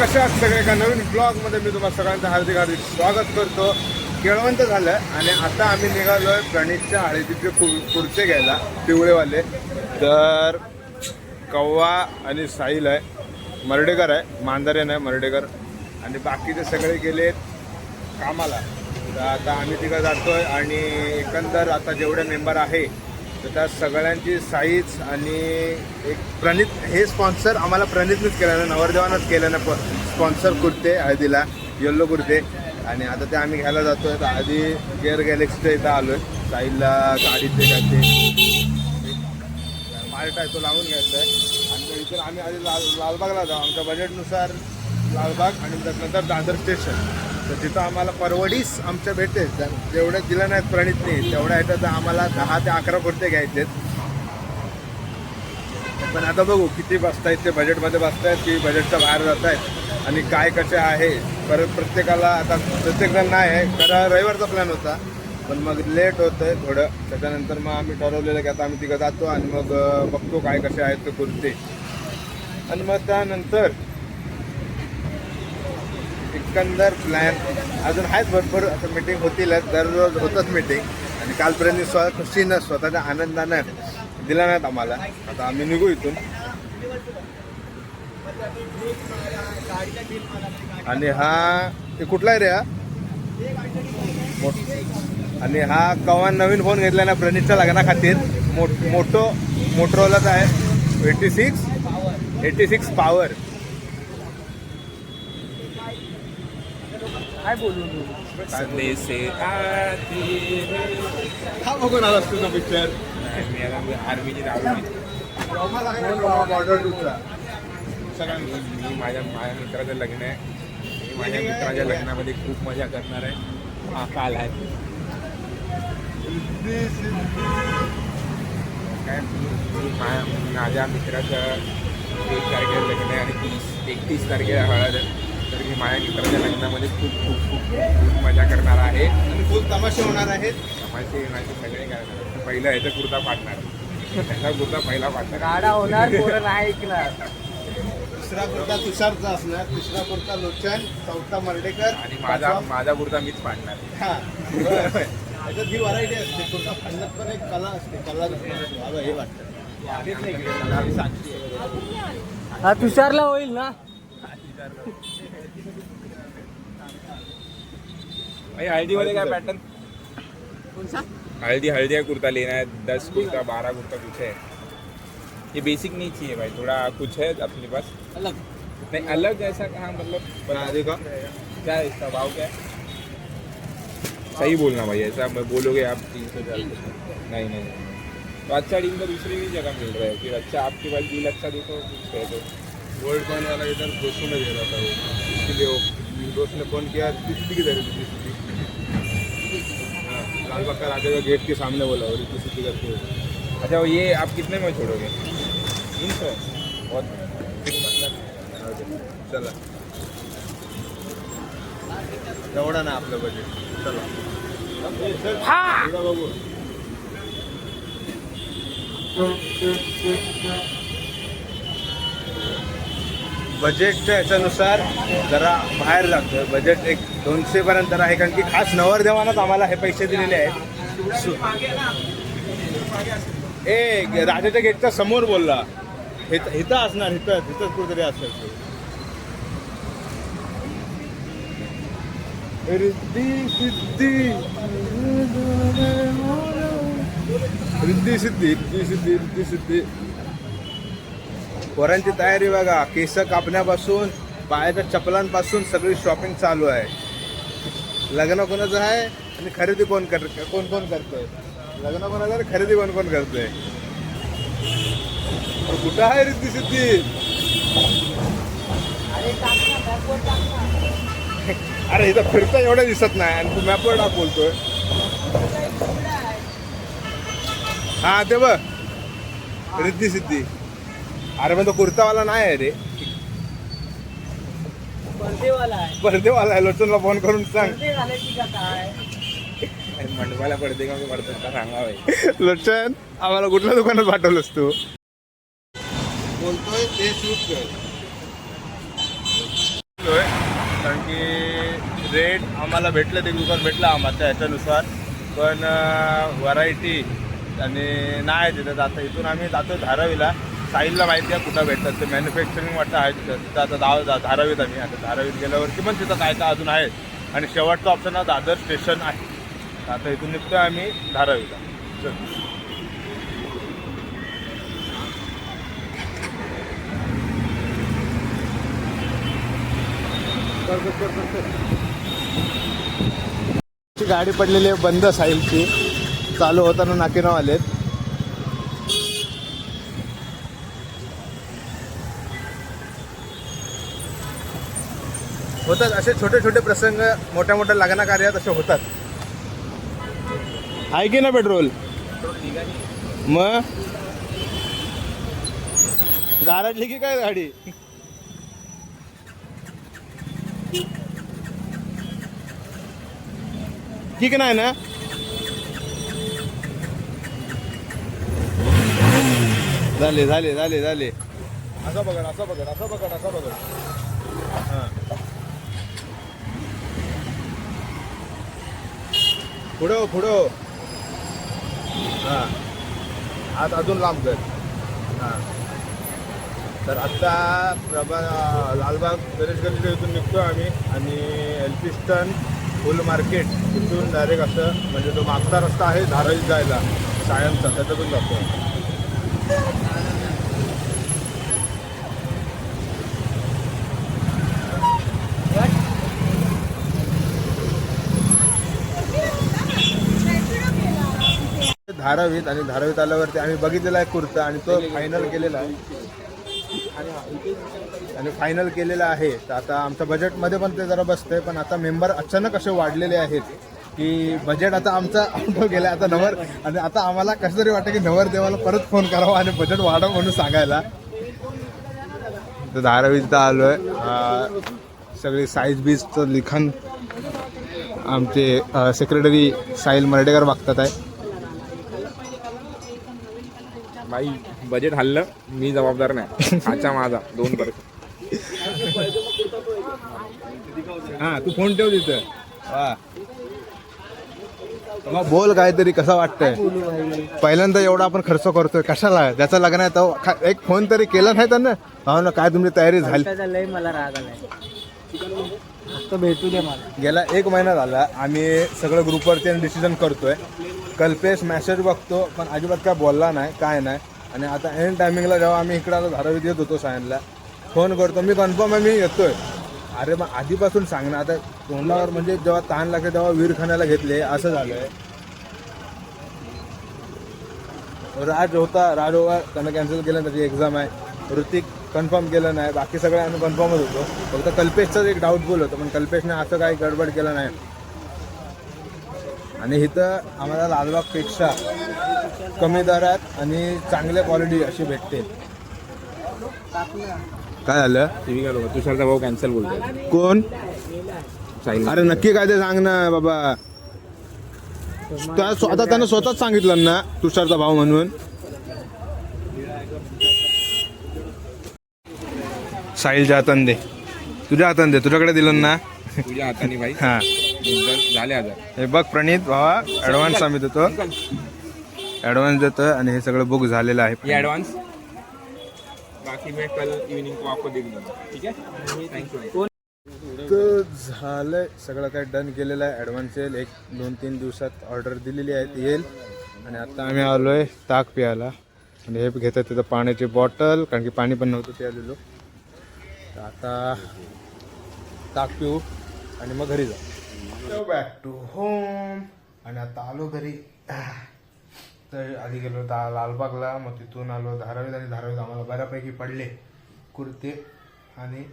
कशा आहात सगळे? एका नवीन ब्लॉगमध्ये मी तुम्हाला सगळ्यांचं हार्दिक हार्दिक स्वागत करतो. केळवंत झालं आणि आता आम्ही निघालोय गणेशच्या हळदीचे कु- कुर्ते घ्यायला पिवळेवाले. तर कव्वा आणि साहिल आहे मर्डेकर आहे मांदरेन आहे मर्डेकर. आणि बाकीचे सगळे गेलेत कामाला. तर आता आम्ही तिकडे जातोय आणि एकंदर आता जेवढे मेंबर आहे तर त्या सगळ्यांची साईज आणि एक प्रणित हे स्पॉन्सर आम्हाला प्रणितनेच केलं ना नवरदेवानंच केलं ना स्पॉन्सर कुर्ते हळदीला येल्लो कुर्ते. आणि आता ते आम्ही घ्यायला जातोय तर आधी गेअर गॅलेक्सीच्या इथं आलो आहे साईडला गाडीचे काय ते मार्ट आहे तो लावून घ्यायचा आहे. आणि मग इथून आम्ही आधी लाल लालबागला जाऊ. आमच्या बजेटनुसार लालबाग आणि त्यानंतर दादर स्टेशन तर तिथं आम्हाला परवडीस आमच्या भेटेल जेवढ्या दिल्या नाहीत प्रणितने तेवढ्या येतात आम्हाला दहा ते अकरा कुर्ते घ्यायचे पण आता बघू किती बसतायत ते बजेटमध्ये बसतायत की बजेटच्या बाहेर जात आहेत आणि काय कसे आहे. परत प्रत्येकाला आता प्रत्येकजण नाही आहे. खरं रविवारचा प्लॅन होता पण मग लेट होतं आहे थोडं. त्याच्यानंतर मग आम्ही ठरवलेलं की आता आम्ही तिघं जातो आणि मग बघतो काय कसे आहेत ते कुर्ते. आणि मग त्यानंतर एकंदर प्लॅन अजून आहेत भरपूर आता मीटिंग होतीलच दररोज होतच मीटिंग आणि कालपर्यंत स्व खुशीनं स्वतःच्या आनंदानं दिला नाहीत आम्हाला. आता आम्ही निघू इथून. आणि हा ते कुठला आहे रे हा? आणि हा कवान नवीन फोन घेतला ना प्रणितच्या लग्नाखातीर. मोठ मोठो मोटरोलाचा आहे. Eighty six eighty six power काय बोलू? संदेश से आती है. हा बघून आलास तुझा पिक्चर नाही, मी आता आर्मीची. बॉर्डर टूचा मी मी माझ्या माझ्या मित्राचं लग्न आहे. मी माझ्या मित्राच्या लग्नामध्ये खूप मजा करणार आहे. हा काल आहे. काय मी मा- माझ्या मित्राचं एक तारखेला लग्न आहे आणि तीस एकतीस तारखेला हळद आहे. मी माझ्या मित्राच्या लग्नामध्ये खूप खूप खूप खूप खूप मजा करणार आहे. आणि फुल तमाशे होणार आहेत. माझे माझे सगळे करणार पहिला ह्याचा कुर्ता पाडणार त्याचा कुर्ता पहिला पाडणार गाडा होणार पोरं नाही ऐकणार. दुसरा कुर्ता तुषारचा असणार. तिसरा कुर्ता लोचन चौथा मर्डेकर. आणि माझा माझा कुर्ता मीच पाडणार हा. त्याच्यात ही व्हरायटी असते. कुर्ता फाडण्यात पण एक कला असते. कला मला हे वाटतं. आम्ही साक्षी आहे. हा तुषारला होईल ना? भाई हल्दीमध्ये काय पॅटर्न हल्दी हल्दी का कुर्ता लेना है दस कुर्ता बारह कुर्ता कुछ है। ये बेसिक नहीं चाहिए भाई थोड़ा कुछ है अपने पास। अलग। नहीं अलग जैसा कहाँ मतलब? आधी का क्या इसका भाव क्या है? सही बोलना भाई ऐसा मैं बोलोगे आप तीन सौ चार नहीं नहीं तो अच्छा डील तो दूसरी भी जगह मिल रहा है फिर अच्छा आपके पास डील अच्छा दे तो कुछ कह दो गोल्ड कॉइन वाला इधर दोस्तों में दे रहा था वो। इसलिए वो दोस्त ने फ़ोन किया किसी की दे रही थी हाँ लालबाग का राजा का गेट के सामने बोला और किसी की करके। अच्छा वो ये आप कितने में छोड़ोगे? तीन सौ। बहुत चला। एवढा ना आपलं बजेट चला। इकडं बघू बजेटच्या ह्याच्यानुसार जरा बाहेर लागतं बजेट एक दोनशेपर्यंत जरा आहे. कारण की खास नवरदेवानंच आम्हाला हे पैसे दिलेले आहेत. सु- ए राजाच्या गेटच्या समोर बोलला. हिथं हिथं असणार हिथं हिथंच कुठेतरी असेल ते. रिद्धी सिद्धी. रिद्धी सिद्धी रिद्धी सिद्धी रिद्धी सिद्धी. पोरांची तयारी बघा. केस कापण्यापासून पायाच्या चपलांपासून सगळी शॉपिंग चालू आहे. लग्न कोणाचं आहे आणि खरेदी कोण कर कोण कोण करतोय? लग्न कोणाचं आणि खरेदी कोण कोण करतोय? कुठं आहे रिद्धी सिद्धी? अरे इथं फिरता एवढं दिसत नाही आणि तू मॅपवर टाक बोलतोय हा ते बघ. रिद्धी सिद्धी. अरे पण तो कुर्तावाला नाही आहे रे. पर्देवाला आहे. परदेवाला आहे लोचनला फोन करून सांग. मंडपाला पडते का? मी पडतो का सांगा भाई लोचन आम्हाला कुठल्या दुकानात पाठवलंस तू? बोलतोय ते शूट कर. कारण की रेट आम्हाला भेटलं ते दुकान भेटलं आम्हाला ह्याच्यानुसार पण व्हरायटी आणि नाही तिथं आता इथून आम्ही जातो धारावीला. साहिलला माहिती आहे कुठं भेटतात ते. मॅन्युफॅक्चरिंग वाटतं आहे तिथं. तिथं आता दाव धारावीत आम्ही आता धारावीत गेल्यावरती पण तिथं काय काय अजून आहे. आणि शेवटचा ऑप्शन हा दादर स्टेशन आहे. आता इथून निघतोय आम्ही धारावीला. चल. गाडी पडलेली आहे बंद साहिलची. चालू होताना नाकेनाव आलेत. होतात. असे छोटे छोटे प्रसंग मोठ्या मोठ्या लग्न कार्यात असे होतात. आहे की ना पेट्रोल? मग? गारटली की काय गाडी? ठीक नाही ना? झाले झाले झाले झाले. असं बघा असं बघा असं बघा असं बघा हां. पुढं पुढं. हां. आत अजून लांब कर हां. तर आत्ता प्रभा लालबाग गणेश गणेश इथून निघतो आम्ही आणि एल्फिस्टन फुल मार्केट इथून डायरेक्ट असं म्हणजे तो मागचा रस्ता आहे धारावीत जायला सायनचा त्याच्यातून जातो. धारावीत आणि धारावीत आल्यावरती आम्ही बघितलेला आहे कुर्ता आणि तो फायनल केलेला आहे. आणि फायनल केलेला आहे. तर आता आमच्या बजेटमध्ये पण ते जरा बसतंय पण आता मेंबर अचानक असे वाढलेले आहेत की बजेट आता आमचा आउट गेला आता नवर आणि आता आम्हाला कसं तरी वाटतं की नवर देवाला परत फोन करावा आणि बजेट वाढव म्हणून सांगायला. तर धारावीत आलोय. आहे सगळी साईज बीजचं लिखाण आमचे सेक्रेटरी साहिल मर्डेकर वागतात आहे. बाई बजेट हल्लं मी जबाबदार नाही. खाचा माझा दोन पर्सेंट हा तू फोन ठेव तिथं. वा मग बोल काहीतरी कसं वाटतंय? पहिल्यांदा एवढा आपण खर्च करतोय कशाला? त्याचं लग्न आहे खा- एक फोन तरी केला नाही त्यांना? हो ना काय तुमची तयारी झाली? मला राग आलाय. भेटू दे मला. गेला एक महिना झाला आम्ही सगळं ग्रुपवरती डिसिजन करतोय. कल्पेश मेसेज बघतो पण अजिबात काय बोलला नाही काय नाही. आणि आता एन टायमिंगला जेव्हा आम्ही इकडं आता धारावीत येत होतो सायनला फोन करतो मी कन्फर्म आहे मी येतोय. अरे मग आधीपासून सांग ना आता तोंडावर म्हणजे जेव्हा ताण लागले तेव्हा वीरखान्याला घेतले असं झालंय. राज होता राज होता त्यांना कॅन्सल केलं त्याची एक्झाम आहे. ऋतिक कन्फर्म केलं नाही बाकी सगळे आम्ही कन्फर्मच होतो. फक्त कल्पेशचाच एक डाऊटफुल होतं पण कल्पेशने असं काही गडबड केलं नाही. आणि इथं आम्हाला लालबागपेक्षा कमी दरात आणि चांगल्या क्वालिटी अशी भेटते. काय झालं? टीव्ही तुषारचा भाऊ कॅन्सल बोलतो कोण? साहिल. अरे नक्की काय ते सांग ना बाबा. त्या स्व- आता त्यानं स्वतःच सांगितलं ना तुषारचा भाव म्हणून. साहिलच्या हातान दे. तुझ्या हातान दे तुझ्याकडे दिलं ना. तुझ्या हाताने भाई. हा. झाले हजार हे बघ प्रणित भावा ऍडव्हान्स आम्ही देतो. ऍडव्हान्स देतो आणि हे सगळं बुक झालेलं ये आहे एडवांस बाकी मैं कल इवनिंग को आपको देख दूंगा ठीक है तर झालंय. सगळं काही डन केलेलं आहे. ॲडव्हान्स येईल. एक दोन तीन दिवसात ऑर्डर दिलेली आहे. ती येईल. आणि आता आम्ही आलोय ताक प्यायला. आणि हे घेतात तिथं पाण्याची बॉटल कारण की पाणी पण नव्हतं ते आलेलो तर आता ताक पिऊ आणि मग घरी जाऊ. बॅक टू होम आणि आता आलो घरी. तर आधी गेलो होता लालबागला. मग तिथून आलो धारावीत आणि धारावीत आम्हाला बऱ्यापैकी पडले कुर्ते आणि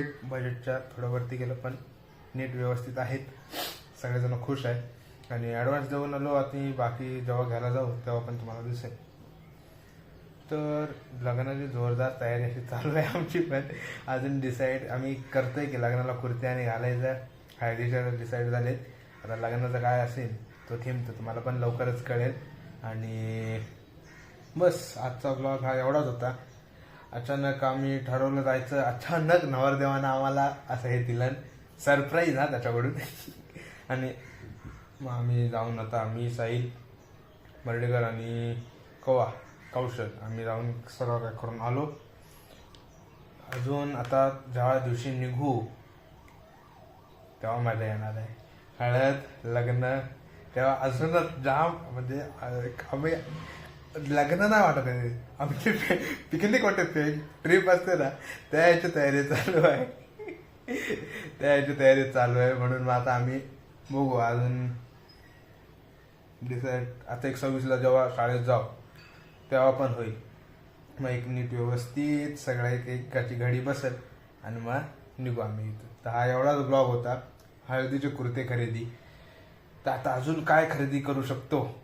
एक बजेटच्या थोडं वरती गेलं पण नीट व्यवस्थित आहेत. सगळेजण खुश आहेत. आणि ॲडव्हान्स देऊन आलो. आणि बाकी जेव्हा घ्यायला जाऊ तेव्हा पण तुम्हाला दिसेल. तर लग्नाची जोरदार तयारी अशी चालू आहे आमची पण. अजून डिसाईड आम्ही करतोय की लग्नाला कुर्ती आणि घालायचं. फायदेशीर डिसाईड झाले. आता लग्नाचं काय असेल तो थीम तर तुम्हाला पण लवकरच कळेल. आणि बस आजचा ब्लॉग हा एवढाच होता. अचानक आम्ही ठरवलं जायचं अचानक नवरदेवानं आम्हाला असं हे दिलं. सरप्राईज हा त्याच्याकडून. आणि मग आम्ही जाऊन आता आम्ही साईल बर्डेकर आणि कवा कौशल आम्ही जाऊन सर्व काय करून आलो. अजून आता ज्या दिवशी निघू तेव्हा मजा येणार आहे. हळद लग्न तेव्हा अजूनच जाम म्हणजे आम्ही लग्न नाही वाटत आहे. आमची पिकनिक वाटत ट्रिप असते ना त्या याची तयारी चालू आहे. त्या याची तयारी चालू आहे. म्हणून मग आता आम्ही बघू. अजून डिसाईड आता एक सव्वीसला जेव्हा शाळेत जाऊ तेव्हा पण होईल. मग एक नीट व्यवस्थित सगळ्या एक एकाची घडी बसेल. आणि मग निघू आम्ही इथं. तर हा एवढाच ब्लॉग होता. हळदीचे कुर्ते खरेदी. तर आता अजून काय खरेदी करू शकतो?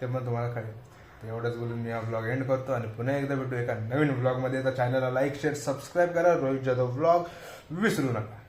ते मग तुम्हाला कळेल. तर एवढंच बोलून मी हा ब्लॉग एंड करतो आणि पुन्हा एकदा भेटू एका नवीन ब्लॉगमध्ये तर चॅनलला लाईक शेअर सबस्क्राईब करा. रोहित जाधव ब्लॉग विसरू नका.